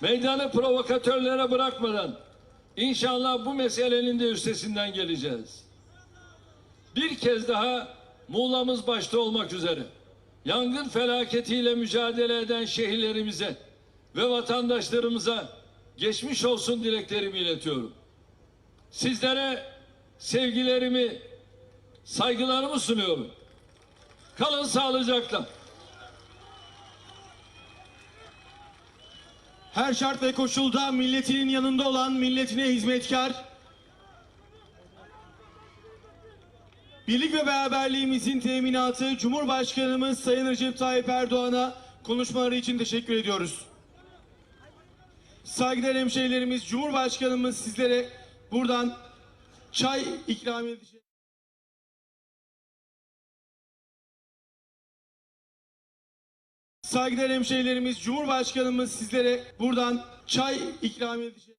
meydanı provokatörlere bırakmadan inşallah bu meselenin de üstesinden geleceğiz. Bir kez daha Muğla'mız başta olmak üzere yangın felaketiyle mücadele eden şehirlerimize ve vatandaşlarımıza geçmiş olsun dileklerimi iletiyorum. Sizlere sevgilerimi, saygılarımı sunuyorum. Kalın sağlıcakla. Her şart ve koşulda milletinin yanında olan milletine hizmetkar, birlik ve beraberliğimizin teminatı Cumhurbaşkanımız Sayın Recep Tayyip Erdoğan'a konuşmaları için teşekkür ediyoruz. Saygıdeğer hemşehrilerimiz, Cumhurbaşkanımız sizlere buradan çay ikram edecek. Saygıdeğer hemşehrilerimiz, Cumhurbaşkanımız sizlere buradan çay ikram edecek.